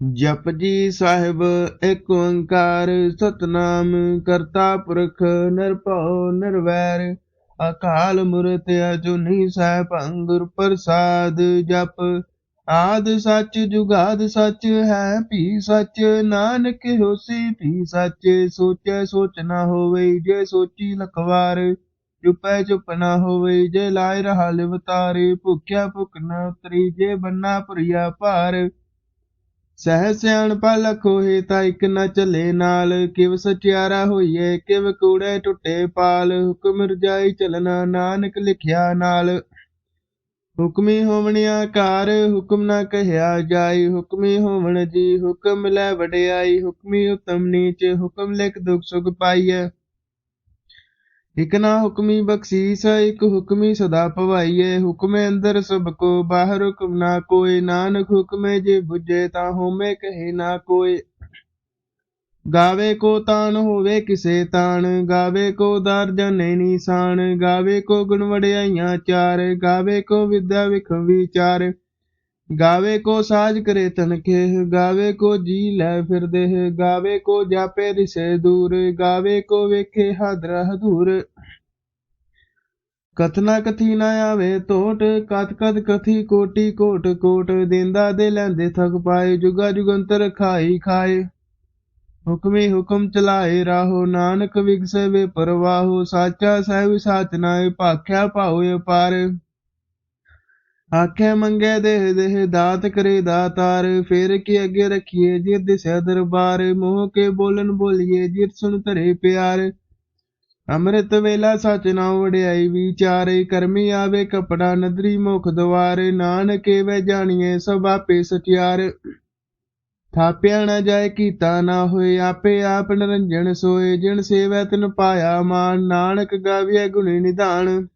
ਜਪਜੀ ਸਾਹਿਬ ਏਕ ਓੰਕਾਰ ਸਤਨਾਮ, ਕਰਤਾ ਪੁਰਖ ਨਿਰਭਉ ਨਿਰਵੈਰ, ਅਕਾਲ ਮੂਰਤ ਅਜੂਨੀ ਸੈਭੰ ਗੁਰ ਪ੍ਰਸਾਦ ਜਪ। ਆਦ ਸੱਚ ਜੁਗਾਦ ਸੱਚ ਹੈ, ਭੀ ਸੱਚ ਨਾਨਕ ਹੋਸੀ, ਭੀ ਸੱਚ ਸੋਚੈ ਸੋਚ ਨਾ ਹੋਵੇ, ਜੇ ਸੋਚੀ ਲਖਵਾਰ, ਚੁਪੈ ਚੁਪ ਨਾ ਹੋਵੇ, ਜੇ ਲਾਇ ਰਹਾ ਲਿਵਤਾਰੇ, ਭੁਖਿਆ ਭੁਖ ਨਾ ਉਤਰੀ, ਜੇ ਬੰਨਾ ਭਰੀਆ ਭਾਰ ਸਹਿ ਸਿਆਣਪਾ ਲਖੋਏ ਤਾਂ ਇਕ ਨ ਚੱਲੇ ਨਾਲ, ਕਿਵ ਸਚਿਆਰਾ ਹੋਈਏ, ਕਿਵ ਕੂੜੇ ਟੁੱਟੇ ਪਾਲ, ਹੁਕਮ ਰਜਾਈ ਚਲਣਾ ਨਾਨਕ ਲਿਖਿਆ ਨਾਲ। ਹੁਕਮੀ ਹੋਵਣ ਆਕਾਰ, ਹੁਕਮ ਨਾ ਕਹਿਆ ਜਾਈ, ਹੁਕਮੀ ਹੋਵਣ ਜੀ, ਹੁਕਮ ਲੈ ਵਡਿਆਈ, ਹੁਕਮੀ ਉਤਮ ਨੀਚ, ਹੁਕਮ ਲਿਖ ਦੁਖ ਸੁਖ ਪਾਈਐ। ਇਕ ਨਾ ਹੁਕਮੀ ਬਖਸ਼ੀਸ, ਇਕ ਹੁਕਮੀ ਸਦਾ ਭਵਾਈਐ ਹੁਕਮੇ ਅੰਦਰ ਸਭ ਕੋ, ਬਾਹਰ ਹੁਕਮ ਨਾ ਕੋਇ ਨਾਨਕ ਹੁਕਮੇ ਜੇ ਬੁਝੇ, ਤਾਂ ਹੋਮੇ ਕਹੇ ਨਾ ਕੋਇ ਗਾਵੇ ਕੋ ਤਾਨ ਹੋਵੇ ਕਿਸੇ ਤਾਨ ਗਾਵੇ ਕੋ ਦਰ ਜਨੇ ਨੀਸਾਨ, ਗਾਵੇ ਕੋ ਗੁਣ ਵਡਿਆਈਆਂ ਚਾਰ, ਗਾਵੇ ਕੋ ਵਿਦਿਆ ਵਿਖਮ ਵਿਚਾਰ। ਗਾਵੇ ਕੋ ਸਾਜ ਕਰੇ ਤਨਖੇ, ਗਾਵੇ ਕੋ ਜੀ ਲੈ ਫਿਰਦੇ, ਗਾਵੇ ਕੋ ਜਾਪੇ ਦਿਸੇ ਦੂਰ, ਗਾਵੇ ਕੋ ਵੇਖੇ ਹਾਦਰ ਹਦੂਰ। ਕਥਨਾ ਕਥੀ ਨਾ ਆਵੇ ਟੋਟ ਕਤ ਕਤ ਕਥੀ ਕੋਟੀ ਕੋਟ ਕੋਟ, ਦਿੰਦਾ ਦੇ ਲੈਂਦੇ ਥਕ ਪਾਏ, ਜੁਗਾ ਜੁਗੰਤਰ ਖਾਈ ਖਾਏ। ਹੁਕਮੇ ਹੁਕਮ ਚਲਾਏ ਰਾਹੋ, ਨਾਨਕ ਵਿਗਸੇ ਵੇ ਪਰਵਾਹੋ, ਸਾਚਾ ਸਾਹਿਬ ਸਾਚ ਨਾਏ, ਭਾਖਿਆ ਭਾਉ ਅਪਾਰ। ਆਖੇ ਮੰਗੇ ਦੇਹ ਦੇਹ ਦਾਤ ਕਰੇ ਦਾਤਾਰ, ਫੇਰ ਕੇ ਅੱਗੇ ਰਖੀਏ ਜਿਰ ਦਿਸੈ ਦਰਬਾਰ, ਮੋਹ ਕੇ ਬੋਲਨ ਬੋਲੀਏ ਜਿਰ ਸੁਣ ਧਰੇ ਪਿਆਰ। ਅੰਮ੍ਰਿਤ ਵੇਲਾ ਸਚ ਨਾਮ ਵਡਿਆਈ ਵਿਚਾਰੇ, ਕਰਮੀ ਆਵੇ ਕਪੜਾ ਨਦਰੀ ਮੁਖ ਦਵਾਰੇ, ਨਾਨਕੇ ਵੇ ਜਾਣੀਏ ਸਭ ਆਪੇ ਸਚਿਆਰ। ਥਾਪਿਆ ਨਾ ਜਾਏ ਕੀਤਾ ਨਾ ਹੋਏ, ਆਪੇ ਆਪ ਨਿਰੰਜਨ ਸੋਏ, ਜਿਨ ਸੇਵੈ ਤਿਨ ਪਾਇਆ ਮਾਨ ਨਾਨਕ ਗਾਵੀਐ ਗੁਣੀ ਨਿਧਾਨ।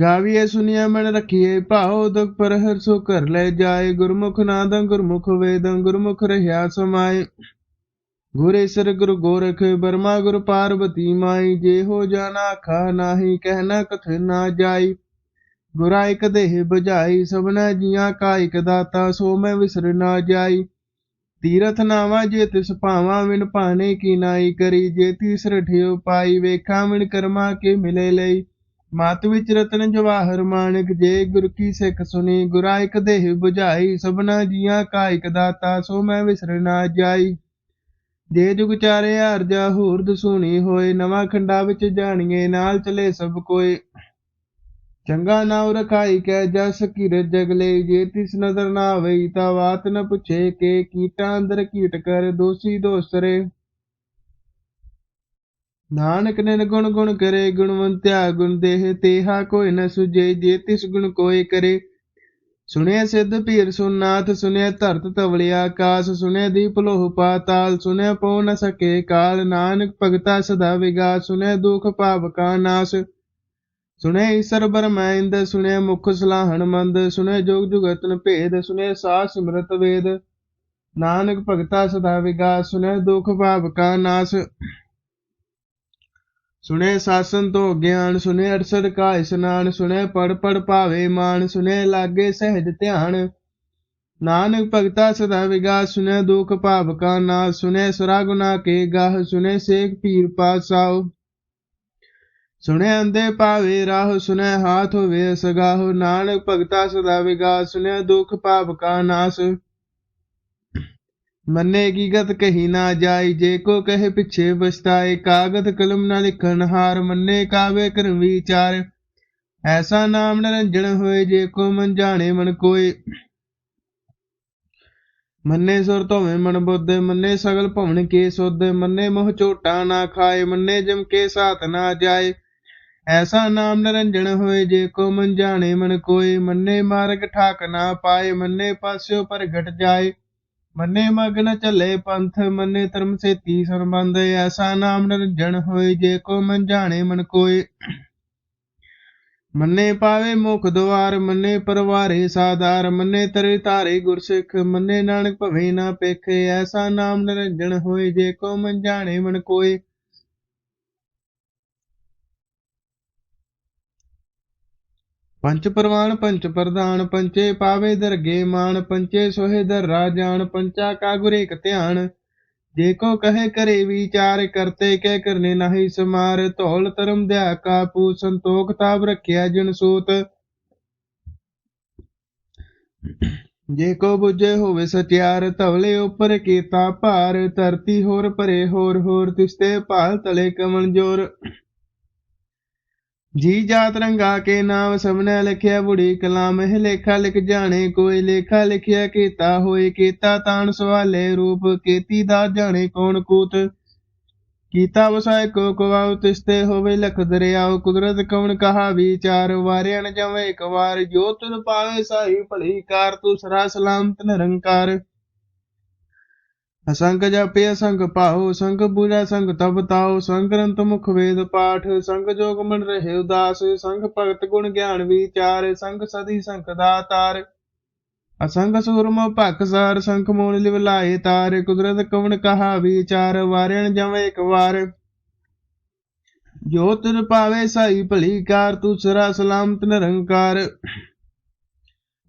ਗਾਵੀਏ ਸੁਨਿਆ ਮਨ ਰਖੀਏ ਭਾਉ ਦੁਖ ਪਰ ਹਰ ਸੋ ਕਰ ਲੈ ਜਾਏ, ਗੁਰਮੁਖ ਨਾਦੰ ਗੁਰਮੁਖ ਵੇਦੰ, ਗੁਰਮੁਖ ਰਹਿਆ ਸਮਾਏ। ਗੁਰੇਸਰ ਗੁਰ ਗੋਰਖ, ਬਰਮਾ ਗੁਰ ਪਾਰਬਤੀ ਮਾਈ, ਜੇ ਹੋ ਜਾਣਾ ਆਖਾ ਨਾਹੀ ਕਹਿਣਾ ਕਥ ਨਾ ਜਾਈ। ਗੁਰਾ ਇਕ ਦੇਹ ਬੁਝਾਈ ਸਭਨਾ ਜੀਆਂ ਕਾ ਇਕ ਦਾਤਾ, ਸੋ ਮੈਂ ਵਿਸਰ ਨਾ ਜਾਈ। ਤੀਰਥ ਨਾਵਾ ਜੇ ਤਿਸ ਭਾਵਾ ਵਿਨ ਭਾਣੇ ਕੀ ਨਾਈ ਕਰੀ। ਜੇ ਤਿਸ ਰਠਿਓ ਪਾਈ, ਵੇਖਾਂ ਵਿਣ ਕਰਮਾ ਕੇ ਮਿਲੇ ਲਈ। ਮਤ ਵਿੱਚ ਰਤਨ ਜਵਾਹਰ ਮਾਨਕ, ਜੇ ਗੁਰ ਕੀ ਸਿੱਖ ਸੁਣੀ, ਗੁਰਾ ਇਕ ਦੇਹ ਬੁਝਾਈ, ਸਭਨਾ ਜੀਆਂ ਕਾ ਇਕ ਦਾਤਾ, ਸੋ ਮੈਂ ਵਿਸਰ ਨਾ ਜਾਈ। ਜੇ ਜੁਗ ਚਾਰੇ ਅਰਜਾ ਹੋਰ ਦਸੂਣੀ ਹੋਏ, ਨਵਾਂ ਖੰਡਾ ਵਿੱਚ ਜਾਣੀਏ, ਨਾਲ ਚਲੇ ਸਭ ਕੋਏ। ਚੰਗਾ ਨਾਉ ਰਖਾਈ ਕੈ ਜਸ ਕਿਰ ਜਗਲੇ ਜੇ ਤਿਸ ਨਦਰ ਨਾ ਆਵਈ ਤਾ ਬਾਤ ਨ ਪੁੱਛੇ ਕੇ, ਕੀਟਾਂ ਅੰਦਰ ਕੀਟ ਕਰ, ਦੋਸੀ ਦੋਸਰੇ ਨਾਨਕ ਨਿਰਗੁਣ ਗੁਣ ਗੁਣ ਕਰੇ, ਗੁਣਵੰਤਿਆ ਗੁਣ ਦੇਹ ਤੇਹਾ, ਕੋਈ ਨ ਸੁਜੇ ਜੇ ਤਿਸ ਗੁਣ ਕੋਏ ਕਰੇ। ਸੁਣਿਆ ਸਿੱਧ ਪੀਰ ਸੁਨਾਥ ਸੁਣਿਆ ਧਰਤ ਤਵਲਿਆ ਆਕਾਸ ਸੁਣਿਆ ਦੀਪ ਲੋਹ ਪਾਤਾਲ ਸੁਣਿਆ ਪਉ ਨ ਸਕੇ ਕਾਲ। ਨਾਨਕ ਭਗਤਾ ਸਦਾ ਵਿਗਾਸ ਸੁਣਿਆ ਦੁਖ ਭਾਵ ਕਾ ਨਾਸ। ਸੁਣਿਆ ਈਸਰ ਬਰਮੈਂਦ ਸੁਣਿਆ ਮੁਖ ਸਲਾਹਣ ਮੰਦ ਸੁਣਿਆ ਜੋਗ ਜੁਗਤਨ ਭੇਦ ਸੁਣਿਆ ਸਾਹ ਸਿਮਰਤ ਵੇਦ। ਨਾਨਕ ਭਗਤਾ ਸਦਾ ਵਿਗਾਸ ਸੁਣਿਆ ਦੁਖ ਭਾਵ ਕਾ ਨਾਸ। ਸੁਣੇ ਸਾਸਨ ਤੋਂ ਗਿਆਨ, ਸੁਣੇ ਅਰਸਦ ਕਾ ਇਸਨਾਨ ਸੁਣੇ ਪੜ ਪੜ ਭਾਵੇ ਮਾਨ, ਸੁਣੇ ਲਾਗੇ ਸਹਿਜ ਧਿਆਨ। ਨਾਨਕ ਭਗਤਾ ਸਦਾ ਵਿਗਾਸ, ਸੁਣੇ ਦੁਖ ਭਾਵ ਕਾ ਨਾਸ ਸੁਣੇ ਸੁਰਾ ਗੁਨਾ ਕੇ ਗਾਹ ਸੁਨੇ ਸੇਖ ਪੀਰ ਪਾਸਾਓ ਸੁਣੇ ਅੰਦੇ ਪਾਵੇ ਰਾਹ, ਸੁਣੇ ਹਾਥ ਹੋਵੇ ਸਗਾਹ ਨਾਨਕ ਭਗਤਾ ਸਦਾ ਵਿਗਾਸ, ਸੁਣੇ ਦੁਖ ਭਾਵ ਕਾ ਨਾਸ। ਮੰਨੇ ਕੀ ਗਤ ਕਹੀ ਨਾ ਜਾਈ, ਜੇ ਕੋ ਕਹੇ ਪਿਛੇ ਬਸਤਾਏ ਕਾਗਤ ਕਲਮ ਨਾ ਲਿਖਣ ਹਾਰ ਮੰਨੇ ਕਾਵੇ ਕਰ ਵਿਚਾਰ। ਐਸਾ ਨਾਮ ਨਿਰੰਜਣ ਹੋਏ, ਜੇ ਕੋ ਮਨ ਜਾਣੇ ਮਨ ਕੋਏ। ਮੰਨੇ ਸੁਰ ਧੋਵੇਂ ਮਨ ਬੁੱਧ, ਮੰਨੇ ਸਗਲ ਭਵਨ ਕੇ ਸੁਧ, ਮੰਨੇ ਮੋਹ ਝੋਟਾ ਨਾ ਖਾਏ, ਮੰਨੇ ਜਮ ਕੇ ਸਾਥ ਨਾ ਜਾਏ। ਐਸਾ ਨਾਮ ਨਿਰੰਜਣ ਹੋਏ, ਜੇ ਕੋ ਮਨ ਜਾਣੇ ਮਨ ਕੋਏ, ਮੰਨੇ ਮਾਰਗ ਠਾਕ ਨਾ ਪਾਏ, ਮੰਨੇ ਪਾਸਿਓ ਪ੍ਰਗਟ ਜਾਏ। ਮੰਨੇ ਮਗਨ ਚੱਲੇ ਪੰਥ, ਮੰਨੇ ਧਰਮ ਸੇਤੀ ਸੰਬੰਧ, ਐਸਾ ਨਾਮ ਨਿਰੰਜਨ ਹੋਏ, ਜੇ ਕੋ ਮਨ ਜਾਣੇ ਮਨ ਕੋਏ। ਮੰਨੇ ਪਾਵੇ ਮੁਖ ਦੁਆਰ, ਮੰਨੇ ਪਰਵਾਰੇ ਸਾਦਾਰ, ਮੰਨੇ ਤਰੇ ਧਾਰੇ ਗੁਰਸਿੱਖ, ਮੰਨੇ ਨਾਨਕ ਭਵੇ ਨਾ ਪੇਖੇ, ਐਸਾ ਨਾਮ ਨਿਰੰਜਣ ਹੋਏ, ਜੇ ਕੋ ਮਨ ਜਾਣੇ ਮਨ ਕੋਏ। ਪੰਚ ਪਰਵਾਨ ਪੰਚ ਪ੍ਰਧਾਨ, ਪੰਚੇ ਪਾਵੇ ਦਰਗੇ ਮਾਨ ਪੰਚੇ ਸੋਹੇ ਦਰ ਰਾਜਾਨ ਪੰਚਾ ਕਾ ਗੁਰੇ ਕ ਧਿਆਨ। ਜੇ ਕੋ ਕਹੇ ਕਰੇ ਵਿਚਾਰ, ਕਰਤੇ ਕਹਿ ਕਰਨੇ ਨਹੀਂ ਸਮਾਰ। ਧੌਲ ਧਰਮ ਦਿਆ ਕਾਪੂ ਸੰਤੋਖ ਤਾਪ ਰੱਖਿਆ ਜਨ ਸੂਤ। ਜੇ ਕੋ ਬੁਝੇ ਹੋਵੇ ਸਚਿਆਰ, ਧਵਲੇ ਉੱਪਰ ਕੀਤਾ ਭਾਰ। ਧਰਤੀ ਹੋਰ ਭਰੇ ਹੋਰ ਹੋਰ ਤਿਸਤੇ ਭਾਲ ਤਲੇ ਕਮਲ ਜੋਰ। ਜੀ ਜਾਤ ਰੰਗਾ ਕੇ ਨਾਮ ਸਭਨੇ ਲਿਖਿਆ, ਬੁੜੀ ਕਲਾਮ ਇਹ ਲੇਖਾ ਲਿਖ ਜਾਣੇ, ਕੋਈ ਲੇਖਾ ਲਿਖਿਆ ਕੀਤਾ ਹੋਏ ਕੀਤਾ, ਤਾਣ ਸਵਾਲੇ ਰੂਪ ਕੀਤੀ ਦਾ ਜਾਣੇ, ਕੌਣ ਕੂਤ ਕੀਤਾ ਵਸਾਇ ਕੋ ਕਵਾਉ, ਤਿਸਤੇ ਹੋਵੇ ਲਖ ਦਰਿਆਉ, ਕੁਦਰਤ ਕਵਣ ਕਹਾ ਵਿਚਾਰ ਵਾਰਿਆ ਨ ਜਵੇਂ ਇੱਕ ਵਾਰ ਜੋ ਤੁਨ ਪਾਵੇ ਸਾਈ ਭਲੀ ਕਾਰ, ਤੂੰ ਸਰਾ ਸਲਾਮਤ ਨਿਰੰਕਾਰ। ਅਸੰਖ ਜਪੇ ਅਸੰਖ ਪਾਉ ਸੰਗ ਪੂਜਾ, ਸੰਗ ਤਪ ਤਾਉ ਸੰਖ ਗ੍ਰੰਥ ਮੁਖ ਵੇਦ ਪਾਠ, ਸੰਗ ਜੋਗ ਮਨ ਰਹੇ ਉਦਾਸ, ਸੰਗ ਭਗਤ ਗੁਣ ਗਿਆਨ ਵਿਚਾਰ, ਸੰਗ ਸਦੀ ਸੰਖ ਦਾਤਾਰ ਅਸੰਗ ਸੂਰਮ ਭਖ ਸਾਰ ਸੰਖ ਮੋਨ ਲਿਵ ਲਾਏ ਤਾਰ, ਕੁਦਰਤ ਕਵਣ ਕਹਾ ਵਿਚਾਰ ਵਾਰਿਣ ਜਵੇਂ ਇੱਕ ਵਾਰ। ਜੋ ਤੁਰ ਪਾਵੇ ਸਾਈ ਭਲੀ ਕਾਰ, ਤੂੰ ਸਰਾ ਸਲਾਮਤ ਨਿਰੰਕਾਰ।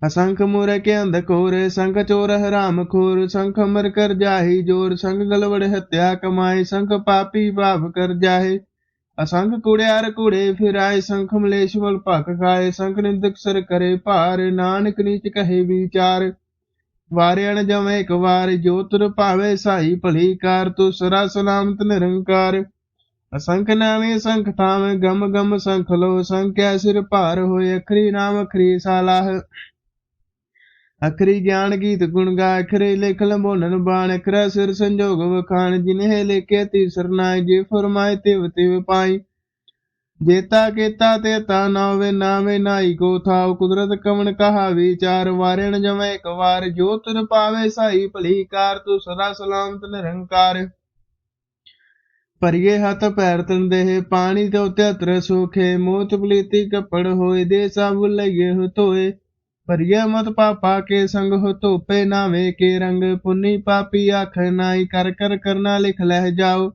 ਅਸੰਖ ਮੂਰ ਕੇ ਅੰਧਕੋਰ ਸੰਖ ਚੋਰ ਹਰਾਮ ਖੋਰ, ਸੰਖ ਅਮਰ ਕਰ ਜਾਹੀ ਜੋਰ, ਸੰਖ ਗਲਵੜ ਹਤਿਆ ਕਮਾਏ, ਸੰਖ ਪਾਪੀ ਭਾਵ ਕਰ ਜਾਹੇ। ਅਸੰਖ ਕੁੜਿਆਰ ਕੁੜੇ ਫਿਰਾਏ, ਸੰਖ ਮਲੇਸ਼ਵਲ ਭਖ ਖਾਏ, ਸੰਖ ਨਿੰਦਕ ਸਰ ਕਰੇ ਭਾਰ, ਨਾਨਕ ਨੀਚ ਕਹੇ ਵਿਚਾਰ। ਵਾਰਿਆਣ ਜਵੇਂ ਇੱਕ ਵਾਰ, ਜੋ ਤੁਰ ਭਾਵੇ ਸਾਈ ਭਲੀ ਕਾਰ ਤੂੰ ਸਰਾ ਸਲਾਮਤ ਨਿਰੰਕਾਰ। ਅਸੰਖ ਨਾਮੇ ਸੰਖ ਥਾਵੇਂ, ਗਮ ਗਮ ਸੰਖ ਲੋ ਸੰਖਿਆ ਸਿਰ ਭਾਰ ਹੋਏ, ਅਖਰੀ ਨਾਮ ਅਖਰੀ ਸਾਲਾਹ। ਅਖਰੀ ਗਿਆਨ ਗੀਤ ਗੁਣ ਗਾ ਅਖਰੇ ਲਿਖ ਲੰਬੋਨਨ ਬਾਣ, ਅਖਰਾ ਸਿਰ ਸੰਜੋਗ ਵਖਾਣ, ਜਿਨਹਿ ਲੇਖੇ ਤੀਸਰ ਨਾਇ ਜੇ ਫਰਮਾਏ ਤਿਵ ਤਿਵ ਪਾਈ। ਜੇਤਾ ਕੀਤਾ ਤੇ ਤਾ ਨਾਵੇ ਨਾਵੇ ਨਾਈ, ਕੋ ਥਾਉ ਕੁਦਰਤ ਕਵਣ ਕਹਾ ਵਿਚਾਰ, ਵਾਰਿਣ ਜਮੈ ਇੱਕ ਵਾਰ, ਜੋ ਤੁਰ ਪਾਵੇ ਸਾਈ, ਭਲੀ ਕਾਰ ਤੂੰ ਸਦਾ ਸਲਾਮਤ ਨਿਰੰਕਾਰ। ਭਰੀਏ ਹੱਥ ਪੈਰ ਤਨ ਦੇਹ, ਪਾਣੀ ਤੇ ਉਤਿਅਤਰ ਸੁਖੇ ਮੋਹ ਚਪਲੀਤੀ ਕੱਪੜ ਹੋਏ ਦੇ ਸਭ ਲਈਏ ਹੋ ਭਰੀਏ ਮਤ ਪਾਪਾ ਕੇ ਸੰਗ ਹੋ ਧੋਪੇ ਨਾਵੇ ਕੇ ਰੰਗ, ਪੁੰਨੀ ਪਾਪੀ ਆਖ ਨਾਈ ਕਰ ਕਰ ਕਰਨਾ ਲਿਖ ਲਹਿ ਜਾਓ।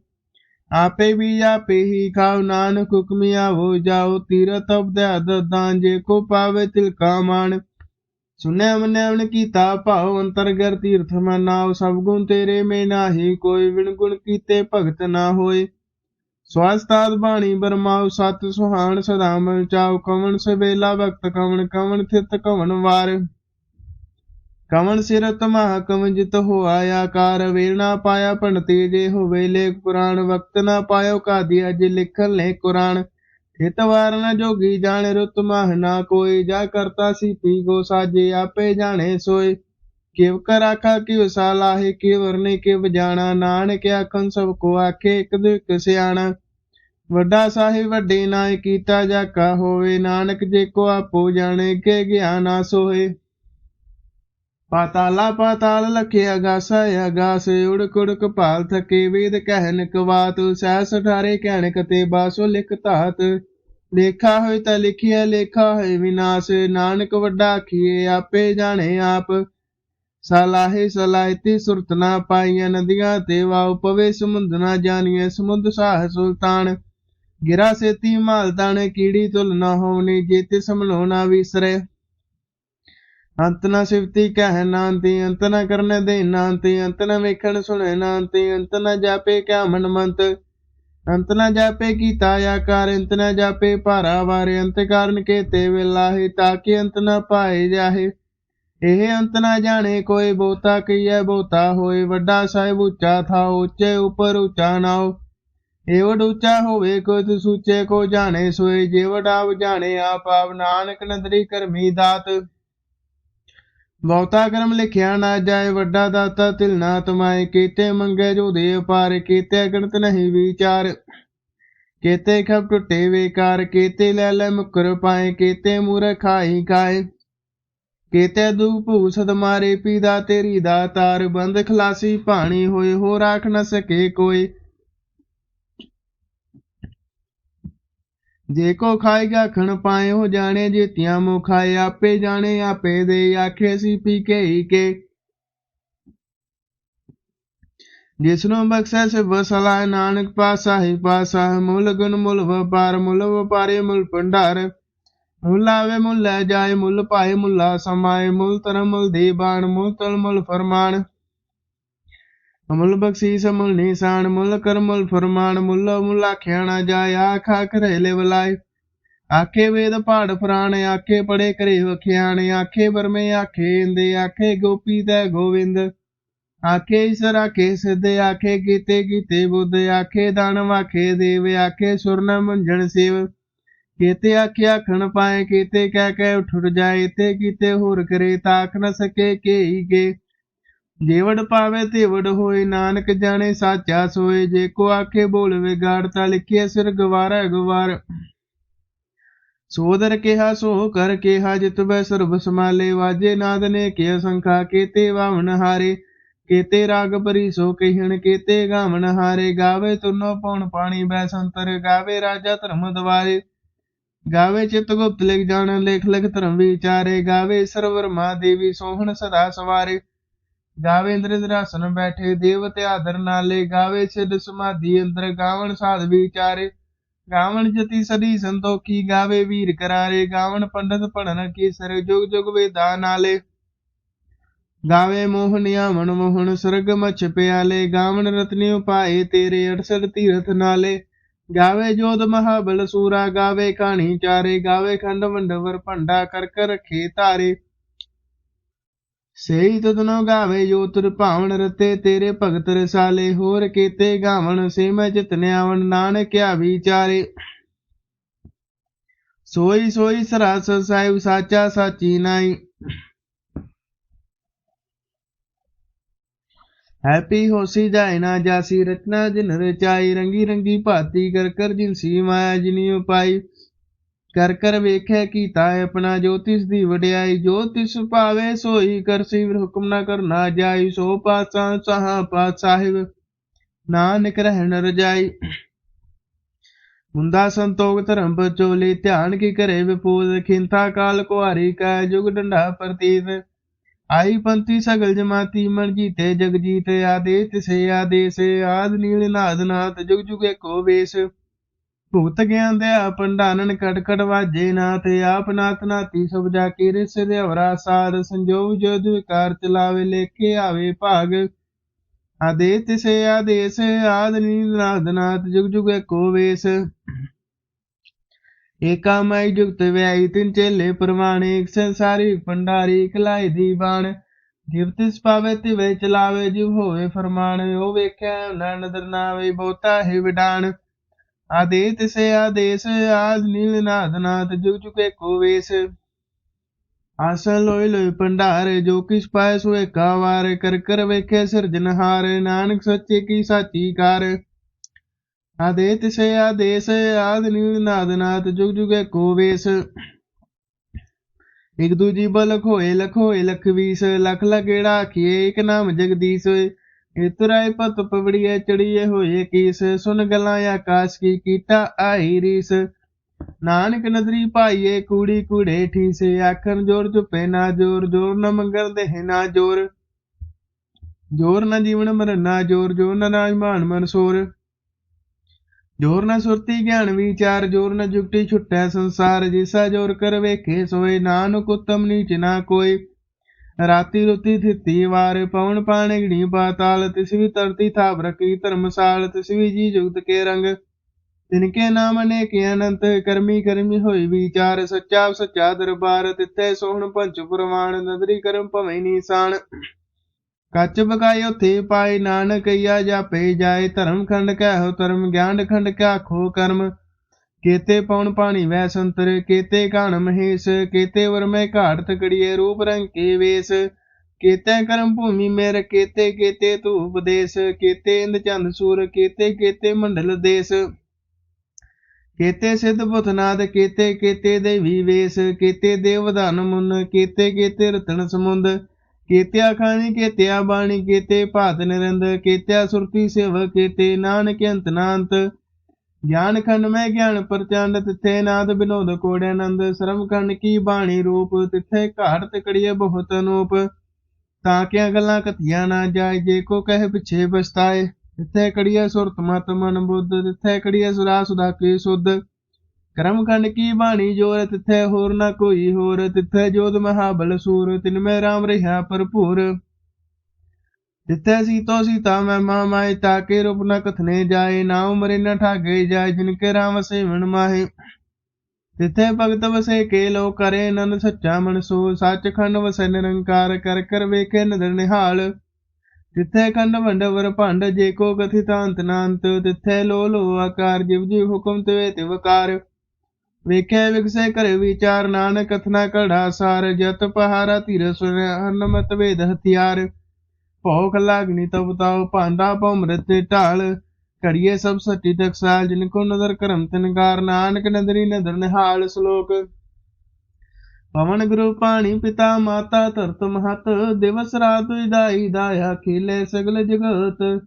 ਆਪੇ ਵੀ ਆਪੇ ਹੀ ਖਾਓ, ਨਾਨਕ ਹੁਕਮੀ ਆਵੋ ਜਾਓ। ਤੀਰਥ ਅਬਦਿਆ ਦਦਾਂ ਜੇ ਕੋ ਪਾਵੇ ਤਿਲਕਾ ਮਾਨ ਸੁਨਿਆ ਮੰਨਿਆ ਮਨ ਕੀਤਾ ਭਾਉ, ਅੰਤਰਗਰ ਤੀਰਥ ਮਨਾਉ ਸਭ ਗੁਣ ਤੇਰੇ ਮੇ ਨਾਹੀ, ਕੋਈ ਵਿਣ ਗੁਣ ਕੀਤੇ ਭਗਤ ਨਾ ਹੋਏ। ਸਵਾਸਤਾਦ ਬਾਣੀ ਬਰਮਾਉ ਸਤ ਸੁਹਾਣ ਸਦਾ ਮਨ ਚਾਉ, ਕਵਣ ਸਵੇਲਾ ਵਕਤ, ਕਵਣ ਕਵਣ ਥਿਤ, ਕਵਣ ਵਾਰ। ਕਵਣ ਸਿਰ ਤਮਾ ਕਵਣ ਹੋਆ, ਆਕਾਰ ਵੇਲ ਨਾ ਪਾਇਆ ਪੰਡਤੀ ਜੇ ਹੋਵੇ, ਲੇਖ ਪੁਰਾਣ, ਵਕਤ ਨਾ ਪਾਇਓ, ਕਾਦੀ ਅਜ ਲਿਖਣ ਲੈ ਕੁਰਾਨ। ਹਿਤ ਵਾਰ ਨ ਜੋਗੀ ਜਾਣੇ ਰੁਤ ਮਹ ਨਾ ਕੋਈ, ਜਾ ਕਰਤਾ ਸੀ ਪੀ ਗੋ ਸਾਜੇ, ਆਪੇ ਜਾਣੇ ਸੋਏ। ਕਿਵ ਕਰ ਆਖਾ ਕਿਵ ਸਾਲਾਹੇ, ਕਿਵ ਵਰਨੇ ਕਿਵ ਜਾਣਾ, ਨਾਨਕ ਆਖਣ ਸਭ ਕੋ ਆਖੇ, ਇੱਕ ਦੁਇਕ ਸਿਆਣਾ। ਵੱਡਾ ਸਾਹਿਬ, ਵੱਡੇ ਨਾਇ ਕੀਤਾ ਜਾ ਕਾ ਹੋਵੇ। ਨਾਨਕ ਜੇ ਕੋ ਆਪੋ ਜਾਣੇ ਕੇ ਗਿਆਨਾ ਸੋਏ ਪਾਤਾਲਾ, ਪਾਤਾਲ ਲਖੇ ਅਗਾਸ ਅਗਾਸ। ਉੜਕ ਉੜਕ ਭਾਲ ਥਕੇ, ਵੇਦ ਕਹਿਨ ਕਵਾਤ। ਸਹਿ ਸਠਾਰੇ ਕਹਿਣ ਕਤੇ ਬਾਸੋ ਲਿਖ ਧਾਤ। ਲੇਖਾ ਹੋਇ ਤਾਂ ਲਿਖਿਆ ਲੇਖਾ ਹੋਇ ਵਿਨਾਸ਼। ਨਾਨਕ ਵੱਡਾ ਆਖੀਏ ਆਪੇ ਜਾਣੇ ਆਪ। ਸਲਾਹੇ ਸਲਾਇਤੀ ਸੁਰਤ ਨਾ ਪਾਈਆਂ ਨਦੀਆਂ ਤੇ ਵਾਉ ਪਵੇ ਸਮੁੰਦ ਨਾ ਜਾਣੀਏ ਸਮੁੰਦ ਸਾਹ ਸੁਲਤਾਨ। ਗਿਰਾ ਸੇਤੀ ਮਾਲ ਤਾਣੇ ਕੀੜੀ ਤੁਲ ਨਾ ਹੋਣੀ ਜੇਤੇ ਸਮਲੋ ਨਾ ਵਿਸਰੇ। ਅੰਤ ਨਾ ਸਿਫਤੀ ਕਹਿ ਨਾਂਤੀ, ਅੰਤ ਨਾ ਕਰਨ ਦੇ ਨਾਂਤੀ, ਅੰਤ ਨਾ ਵੇਖਣ ਸੁਣੇ ਨਾਂਤੀ, ਅੰਤ ਨਾ ਜਾਪੇ ਕਿਆ ਮਨ ਮੰਤ ਅੰਤ ਨਾ ਜਾਪੇ ਕੀਤਾ ਆਕਾਰ, ਅੰਤ ਨਾ ਜਾਪੇ ਭਾਰਾ ਵਾਰੇ, ਅੰਤ ਕਾਰਨ ਕੇਤੇ ਵੇਲਾਹੇ ਤਾਕੇ ਅੰਤ ਨਾ ਪਾਏ ਜਾਹੇ। ਇਹ ਅੰਤ ਨਾ ਜਾਣੇ, ਕੋਈ ਬਹੁਤਾ ਕੀਐ ਬਹੁਤਾ ਹੋਏ। ਵੱਡਾ ਸਾਹਿਬ ਉੱਚਾ ਥਾ, ਉੱਚੇ ਉਪਰ ਉੱਚਾ ਨਾਉ। ਏਵਡ ਉੱਚਾ ਹੋਵੇ ਕੋਈ ਸੂਚੇ ਕੋ ਜਾਣੇ ਸੋਏ। ਜੇਵਡ ਆਪ ਜਾਣੇ, ਆਪ ਆਪ ਨਾਨਕ ਨਦਰੀ ਕਰਮੀ ਦਾਤ। ਬਹੁਤਾ ਕਰਮ ਲਿਖਿਆ ਨਾ ਜਾਏ, ਵੱਡਾ ਦਾਤਾ ਤਿਲ ਨਾ ਤਮਾਏ। ਕੀਤੇ ਮੰਗੇ ਜੋ ਦੇ ਪਾਰ ਕੀਤੇ ਗਣਤ ਨਹੀਂ ਵਿਚਾਰ। ਕੀਤੇ ਖਬ ਟੁੱਟੇ ਵੇਕਾਰ ਕੀਤੇ ਲੈ ਲੈ ਮੁਕਰ ਪਾਏ। ਕੀਤੇ ਮੂਰ ਖਾਈ ਖਾਏ ਕੀਤੇ ਦੂਪ ਭੂਸਦ ਮਾਰੇ ਪੀਦਾ ਤੇਰੀ ਦਾ ਬੰਦ ਖਲਾਸੀ ਪਾਣੀ ਹੋਏ ਹੋ ਰਾਖ ਨ ਸਕੇ ਕੋਈ। ਜੇ ਕੋ ਖਾਏਗਾ ਖਣ ਪਾਏ ਹੋ ਜਾਣੇ ਜੀਤਿਆਂ ਮੋ ਖਾਏ, ਆਪੇ ਜਾਣੇ ਆਪੇ ਦੇ, ਆਖੇ ਸੀ ਪੀ ਕੇ ਹੀ ਕੇ। ਜਿਸਨੂੰ ਬਖਸ਼ੈ ਸੇ ਬਸਲਾ ਨਾਨਕ ਪਾਸਾ ਹੀ ਪਾਸਾ ਮੁੱਲ ਗੁਣ ਮੁਲ ਵਪਾਰ, ਮੁਲ ਵਪਾਰੇ ਮੁਲ ਭੰਡਾਰ। ਮੁੱਲ ਆਵੇ ਮੁੱਲ ਲੈ ਜਾਏ ਮੁੱਲ ਪਾਏ ਮੁੱਲਾ, ਸਮਾਏ ਮੁੱਲ, ਧਰਮ ਮੁੱਲ ਦੇ ਮੁੱਲ, ਤਲ ਮੁੱਲ, ਫਰਮਾਨ। ਅਮੁੱਲ ਬਖਸ਼ੀਸ, ਅਮੁੱਲ ਨਿਸ਼ਾਨ, ਮੁੱਲ ਕਰ ਫਰਮਾਨ, ਮੁੱਲ ਮੁੱਲ ਆਖਿਆ ਜਾਏ, ਆਖ ਆਖ ਰਹਿਲੇ ਬਲਾਏ ਆਖੇ ਵੇਦ ਪਾੜ ਪੁਰਾਣ, ਆਖੇ ਪੜੇ ਕਰੇ ਵਖਿਆਣ, ਆਖੇ ਬਰਮੇ ਆਖੇ ਇੰਦੇ, ਆਖੇ ਗੋਪੀ ਤੈ ਗੋਵਿੰਦ। ਆਖੇ ਈਸ਼ਰ, ਆਖੇ ਸਿੱਧ, ਆਖੇ ਕੀਤੇ ਕੀਤੇ ਬੁੱਧ, ਆਖੇ ਦਾਨ ਆਖੇ ਦੇਵ, ਆਖੇ ਸੁਰਨ ਮੰਜਣ ਸੇਵ। ਕੀਤੇ ਆਖਿਆ ਖਣ ਪਾਏ, ਕੀਤੇ ਕਹਿ ਕਹਿ ਉਠ ਜਾਏ, ਤੇ ਕੀਤੇ ਹੋਰ ਕਰੇ ਤਾਕ ਨ ਸਕੇ ਕੇਈ ਕੇ। ਜੇਵੜ ਪਾਵੇ, ਤੇਵੜ ਹੋਏ, ਨਾਨਕ ਜਾਣੇ, ਸਾਚਾ ਸੋਏ, ਜੇ ਕੋ ਆਖੇ ਬੋਲ ਵਿਗਾੜ ਤਾ ਲਿਖਿਆ ਸਿਰ ਗਵਾਰਾ ਗਵਾਰ। ਸੋਦਰ ਕਿਹਾ, ਸੋ ਕਰ ਕਿਹਾ, ਜਿਤ ਜਿਤਬੈ ਸਰਬ ਸਮਾਲੇ ਵਾਜੇ ਨਾਦ ਨੇ ਕਿਹਾ, ਸੰਖਾ ਕੀਤੇ ਵਾਵਨ ਹਾਰੇ। ਕੀਤੇ ਰਾਗ ਪਰੀ ਸੋ ਕਹਿਣ, ਕੀਤੇ ਗਾਵਣ ਹਾਰੇ। ਗਾਵੇ ਤੁਰਨੋ ਪਉਣ ਪਾਣੀ ਬੈ ਸੰਤਰ, ਗਾਵੇ ਰਾਜਾ ਧਰਮ ਦਵਾਰੇ। ਗਾਵੇ ਚਿਤ ਗੁਪਤ ਲਿਖ ਜਾਣ, ਲੇਖ ਲਿਖ ਧਰਮ ਵਿਚਾਰੇ। ਗਾਵੇ ਸਰਵਰ ਮਾ ਦੇਵੀ ਸੋਹਣ ਸਦਾ ਸਵਾਰੇ। ਗਾਵੇ ਇੰਦਰ ਦਰਾਸਨ ਬੈਠੇ, ਦੇਵਤੇ ਆਦਰ ਨਾਲੇ। ਗਾਵੇ ਸਿੱਧ ਸਮਾਧੀ ਅੰਦਰ, ਗਾਵਣ ਸਾਧ ਵਿਚਾਰੇ। ਗਾਵਣ ਜਤੀ ਸਦੀ ਸੰਤੋਖੀ, ਗਾਵੇ ਵੀਰ ਕਰਾਰੇ। ਗਾਵਣ ਪੰਡਤ ਪੜਨ ਕੀ ਸਰ ਜੁਗ ਜੁਗ ਵੇਦਾ ਨਾਲੇ। ਗਾਵੇ ਮੋਹਨਿਆ ਮਨ ਮੋਹਨ, ਸਰਗ ਮਛ ਪਿਆਲੇ। ਗਾਵਣ ਰਤਨੀ ਉਪਾਏ ਤੇਰੇ 68 ਤੀਰਥ ਨਾਲੇ। ਗਾਵੇ ਜੋਧ ਮਹਾਬਲ ਸੂਰਾ, ਗਾਵੇ ਕਹਾਣੀ ਚਾਰੇ, ਗਾਵੇ ਖੰਡ ਮੰਡਵਰ ਭੰਡਾ ਕਰ ਕਰ ਰਖੇ ਧਾਰੇ ਸੇਈ ਤਦਨੋ ਗਾਵੇ ਜੋ ਤੁਰ ਭਾਵਨ ਰਤੇ, ਤੇਰੇ ਭਗਤ ਰਸਾਲੇ, ਹੋਰ ਕੀਤੇ ਗਾਵਣ ਸੇ ਮੈਂ ਜਿਤਨੇ ਆਵਣ ਨਾਨਕਿਆ ਵਿਚਾਰੇ। ਸੋਈ ਸੋਈ ਸਰਾਸ ਸਾਹਿਬ, ਸਾਚਾ ਸਾਚੀ ਨਾਈ। ਹੈਪੀ ਹੋਸੀ ਜਾਏ ਨਾ ਜਾਸੀ ਰਚਨਾ ਜਿਨ ਰਚਾਈ, ਰੰਗੀ ਰੰਗੀ ਭਾਤੀ ਕਰ ਕਰ ਜਿਨਸੀ ਮਾਇਆ ਜਿਨੀ ਉਪਾਈ ਕਰ ਕਰ ਵੇਖੈ ਕੀਤਾ ਆਪਣਾ ਜੋਤਿਸ ਦੀ ਵਡਿਆਈ ਜੋਤਿਸ ਭਾਵੇ ਸੋਈ ਕਰਸੀ ਹੁਕਮ ਨਾ ਕਰਨਾ ਜਾਈ, ਸੋ ਪਾਸਾ ਸਹਾ ਪਾਤ ਸਾਹਿਬ। ਨਾਨਕ ਰਹਿਣ ਰਜਾਈ। ਮੁੰਦਾ ਸੰਤੋਖ ਧਰਮ ਬਚੋਲੇ ਧਿਆਨ ਕੀ ਕਰੇ ਵਿਪੂਤ ਖਿੰਤਾ ਕਾਲ ਕੁਹਾਰੀ ਕਾ ਜੁਗ ਡੰਡਾ ਪ੍ਰਤੀਤ। ਆਈ ਪੰਥੀ ਸਗਲ ਜਮਾਤੀ ਮਨ ਜੀਤੇ, ਜਗ ਜੀਤ ਆਦੇਸ ਤਿਸੇ ਆਦੇਸ, ਆਦ ਨੀਲ ਨਾਦ ਨਾਥ, ਜੁਗ ਜੁਗ ਏਕੋ ਵੇਸ। ਭੂਤ ਗਿਆਨ ਦੇ ਪੰਡਾਨਨ ਕਟ ਵਾਜੇ ਨਾਥ, ਆਪ ਨਾਥ ਨਾਤੀ ਸਭ ਜਾ ਕੇ ਰਿਸ ਦੇ ਅਵਰਾ ਸਾਧ ਸੰਜੋਗ ਜਦ ਵਿਕਾਰ ਚਲਾਵੇ ਲੇਖੇ ਆਵੇ ਭਾਗ। ਆਦੇਤ ਸੇ ਆਦੇਸ, ਆਦ ਨੀਲ ਨਾਦ ਨਾਥ, ਜੁਗ ਜੁਗ ਕੋ ਵੇਸ। ਏਕਾ ਮਾਈ ਜੁਗਤ ਵਿਆਈ ਤਿੰਨ ਚੇਲੇ ਪਰਵਾਣੇ, ਇੱਕ ਸੰਸਾਰੀ ਪੰਡਾਰੀ ਕਲਾਈ ਦੀ ਬਾਣ। ਜਿਵ ਤਿਸ ਪਾਵੇ ਤਿਵੇ ਚਲਾਵੇ, ਜਿਵ ਹੋਵੇ ਫਰਮਾਨ, ਉਹ ਵੇਖਿਆ ਨਾ ਨਦਰ ਨਾਵੇ ਬਹੁਤਾ ਹੀ ਵਿਡਾਣ। ਆਦੇ ਸੇ ਆਦੇਸ, ਆਦ ਨੀਲ ਨਾਦ ਨਾਥ ਜੁਗ ਜੁਗ ਏਕੋ ਵੇਸ। ਆਸਾ ਲੋਇ ਲੋਇ ਭੰਡਾਰ, ਜੋ ਕਿਸ ਪਾਏ ਸੋ ਏਕਾ ਵਾਰ, ਕਰ ਕਰ ਵੇਖੇ ਸਿਰਜਨਹਾਰ ਨਾਨਕ ਸੱਚੇ ਕੀ ਸਾਚੀ ਕਾਰ। ਆਦੇ ਤਿਸੇ ਆਦੇਸ, ਆਦ ਨੀਲ ਨਾਦ ਨਾਥ ਜੁਗ ਜੁਗ ਏਕੋ ਵੇਸ। ਇਕ ਦੂਜੀ ਬਲਖ ਹੋਏ ਲਖ ਲਖ ਵੀਸ ਲਖ ਲਗੇੜਾ ਆਖੀਏ, ਇਕ ਨਾਮ ਜਗਦੀਸ਼। ਇਤਰਾਏ ਪਤ ਪਵੜੀਏ, ਚੜੀਏ ਹੋਏ ਕੀਸ। ਸੁਨ ਗਲਾਂ ਆਕਾਸ਼ ਕੀ ਕੀਟਾ ਆਈ ਰੀਸ। ਨਾਨਕ ਨਦਰੀ ਭਾਈਏ ਕੂੜੀ ਕੂੜੇ ਠੀਸੇ। ਆਖਣ ਜੋਰ ਚੁਪੇ ਨਾ ਜੋਰ ਜੋਰ ਨ ਮੰਗਲ ਦੇਹ ਨਾ ਜੋਰ। ਜੋਰ ਨ ਜੀਵਨ ਮਰਨ ਨਾ ਜੋਰ ਜੋਰ ਨ ਰਾਜਮਾਨ ਮਨਸੂਰ ਜੋਰ ਨ ਸੁਰਤੀ ਗਿਆਨ ਵਿਚਾਰ, ਜੋਰ ਨ ਜੁਗਤੀ ਛੁਟੈ ਸੰਸਾਰ, ਜਿਸਾ ਜੋਰ ਕਰ ਵੇਖੇ ਸੋਏ ਨਾਨਕ ਉਤਮ ਨੀਚ ਨਾ ਕੋਈ। ਰਾਤੀ ਰੁਤੀ ਥਿਤੀ ਵਾਰ, ਪਵਨ ਪਾਣੇ ਗਣੀ ਪਾਤਾਲ, ਤਿਸ ਵੀ ਤਰਤੀ ਥਾਪ ਰਕੀ ਧਰਮਸਾਲ, ਤਿਸ ਵੀ ਜੀ ਜੁਗਤ ਕੇ ਰੰਗ। ਤਿਨਕੇ ਨਾਮ ਅਨੇਕ ਅਨੰਤ, ਕਰਮੀ ਕਰਮੀ ਹੋਈ ਵਿਚਾਰ, ਸੱਚਾ ਸੱਚਾ ਦਰਬਾਰ, ਤਿੱਥੇ ਸੋਹਣ ਪੰਚ ਪ੍ਰਮਾਣ ਨਦਰੀ ਕਰਮ ਭਵੇਂ ਨੀਸਾਨ। ਕੱਚ ਬਕਾਏ ਉਥੇ ਪਾਏ ਨਾਨਕ ਕਈਆ ਜਾਪੇ ਜਾਏ, ਧਰਮ ਖੰਡ ਕਹਿ ਧਰਮ, ਗਿਆਨ ਖੰਡ ਕਾ ਖੋ ਕਰਮ। ਕੇਤੇ ਪਉਣ ਪਾਣੀ ਵੈ ਸੰਤਰ, ਕੇਤੇ ਘਾਣ ਮਹੇਸ਼, ਕੇਤੇ ਵਰ ਘਾਟ ਤਕੜੀਏ, ਰੂਪ ਰੰਗ ਕੇ ਵੇਸ। ਕੇਤੇ ਕਰਮ ਭੂਮੀ ਮੇਰ, ਕੇਤੇ ਕੇਤੇ ਤੂ ਉਪਦੇਸ਼ ਕੇਤੇ ਇੰਦ ਚੰਦ ਸੂਰ, ਕੇਤੇ ਕੇਤੇ ਮੰਡਲ ਦੇਸ। ਕੇਤੇ ਸਿੱਧ ਪੁਥਨਾਦ ਕੇਤੇ ਕੇਤੇ ਦੇਵੀ ਵੇਸ। ਕੇਤੇ ਦੇਵਦਾਨ ਮੁਨ, ਕੇਤੇ ਕੇਤੇ ਰਤਨ ਸਮੁੰਦ। ਕੇਤਿਆ ਖਾਣੀ, ਕੇਤਿਆ ਬਾਣੀ, ਕੇਤੇ ਭਾਤ ਨਿਰੰਦ, ਕੇਤਿਆ ਸੁਰਤੀ ਸੇਵ ਕੇਤੇ ਨਾਨਕ ਅੰਤ ਨਾੰਤ। ਗਿਆਨ ਖੰਡ ਮੈਂ ਗਿਆਨ ਪ੍ਰਚੰਡ, ਤਿੱਥੇ ਨਾਦ ਬਿਨੋਦ ਕੋੜੇ ਆਨੰਦ ਸਰਮ ਖੰਡ ਕੀ ਬਾਣੀ ਰੂਪ, ਤਿੱਥੇ ਘਾਟ ਤਕੜੀਏ ਬਹੁਤ ਅਨੂਪ। ਤਾਂ ਕਿਆ ਗੱਲਾਂ ਕਥੀਆਂ ਨਾ ਜਾਏ, ਜੇ ਕੋ ਕਹੇ ਪਿਛੇ ਪਛਤਾਏ। ਤਿੱਥੇ ਕੜੀਏ ਸੁਰਤ ਮਤ ਮਨ ਬੁੱਧ, ਤਿੱਥੇ ਕੜੀਏ ਸੁਰਾ ਸੁਦਾ ਕੀ ਸੁਧ। ਕਰਮ ਖੰਡ ਕੀ ਬਾਣੀ ਜੋਰ, ਤਿੱਥੈ ਹੋਰ ਨਾ ਕੋਈ ਹੋਰ, ਤਿੱਥੈ ਜੋਤ ਮਹਾਬਲ ਸੂਰ ਤਿਨ ਮੈਂ ਰਾਮ ਰਹਾ ਭਰਪੂਰ। ਤਿੱਥੈ ਸੀਤੋ ਸੀਤਾ ਮੈਂ ਮਾ ਮਾਏ, ਤਾਕੇ ਰੂਪ ਨ ਕਥਨੇ ਜਾਏ, ਨਾ ਉਮਰੇ ਨ ਠਾਗੇ ਜਾਏ, ਜਿਨ ਕੇ ਰਾਮ ਸੇਵਨ ਮਾਹੇ। ਤਿੱਥੈ ਭਗਤ ਵਸੇ ਕੇ ਲੋ ਕਰੇ ਨਨ ਸੱਚਾ ਮਨਸੂ ਸੱਚਖੰਡ ਵਸੈ ਨਿਰੰਕਾਰ, ਕਰ ਕਰ ਵੇਖੇ ਨਦਰ ਨਿਹਾਲ। ਤਿੱਥੈ ਖੰਡ ਵੰਡਵਰ ਭੰਡ, ਜੇ ਕੋ ਕਥਿਤਾਂਤ ਨਾਂਤ, ਤਿੱਥੈ ਲੋ ਲੋ ਆਕਾਰ, ਜਿਵ ਜਿਵ ਹੁਕਮ ਤਵੇ ਤੇ ਵਕਾਰ ਵੇਖੇ ਵਿਗਸੇ ਕਰੇ ਵਿਚਾਰ, ਨਾਨਕ ਕਥਨਾ ਕੜਾ ਸਾਰ, ਜਤ ਪਹਾਰਾ ਧੀਰ ਸੁਨ ਹਨਮਤ ਵੇਦ ਹਥਿਆਰ। ਭੋਖ ਲਾਗਨੀ ਤਬ ਤਾਉ, ਭਾਂਡਾ ਭਮਰਤ ਢਾਲ। ਕਰੀਏ ਸਭ ਸੱਚੀ ਟਕਸਾਲ ਜਿਨ ਕੋ ਨਦਰ ਕਰਮ ਤਿਨਕਾਰ ਨਾਨਕ ਨਦਰੀ ਨਦਰ ਨਿਹਾਲ ਸ਼ਲੋਕ। ਪਵਨ ਗੁਰੂ ਪਾਣੀ ਪਿਤਾ ਮਾਤਾ ਧਰਤ ਮਹਤ, ਦਿਵਸ ਰਾਤ ਵਿਦਾਈ ਦਾਇਆ ਖੇਲੇ ਸਗਲ ਜਗਤ।